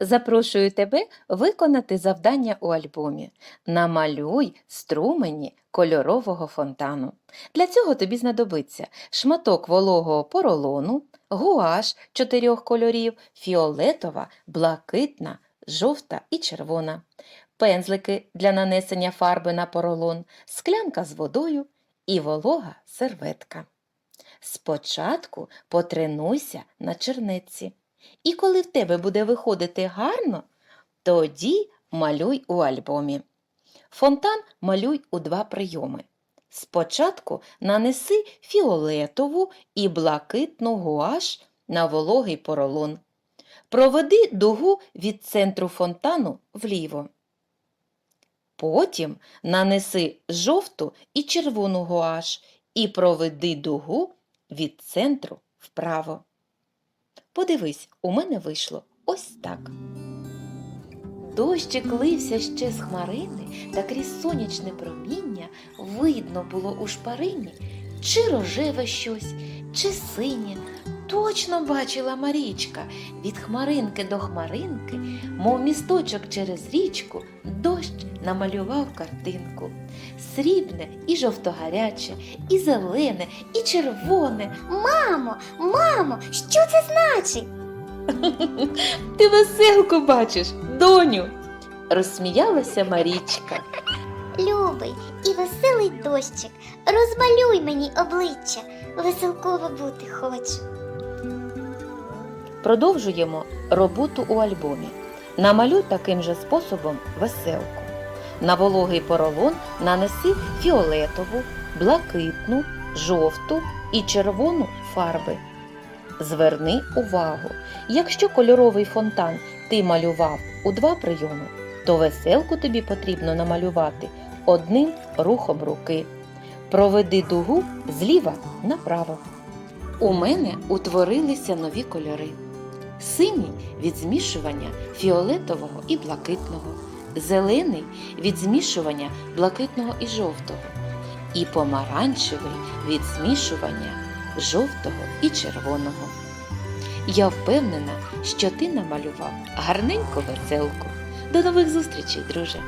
Запрошую тебе виконати завдання у альбомі. Намалюй струмені кольорового фонтану. Для цього тобі знадобиться шматок вологого поролону, гуаш чотирьох кольорів, фіолетова, блакитна, жовта і червона, пензлики для нанесення фарби на поролон, склянка з водою і волога серветка. Спочатку потренуйся на чернетці. І коли в тебе буде виходити гарно, тоді малюй у альбомі. Фонтан малюй у два прийоми. Спочатку нанеси фіолетову і блакитну гуаш на вологий поролон. Проведи дугу від центру фонтану вліво. Потім нанеси жовту і червону гуаш і проведи дугу від центру вправо. Подивись, у мене вийшло ось так. Дощик лився ще з хмарини, та крізь сонячне проміння видно було у шпарині чи рожеве щось, чи синє. Точно бачила Марічка від хмаринки до хмаринки, мов місточок через річку, дощ намалював картинку. Срібне і жовтогаряче, і зелене, і червоне. Мамо, мамо, що це значить? Ти веселку бачиш, доню. Розсміялася Марічка. Любий і веселий дощик, розмалюй мені обличчя, веселково бути хочу. Продовжуємо роботу у альбомі. Намалюй таким же способом веселку. На вологий поролон нанеси фіолетову, блакитну, жовту і червону фарби. Зверни увагу, якщо кольоровий фонтан ти малював у два прийоми, то веселку тобі потрібно намалювати одним рухом руки. Проведи дугу зліва направо. У мене утворилися нові кольори. Синій від змішування фіолетового і блакитного, зелений від змішування блакитного і жовтого, і помаранчевий від змішування жовтого і червоного. Я впевнена, що ти намалював гарненьку веселку. До нових зустрічей, друже!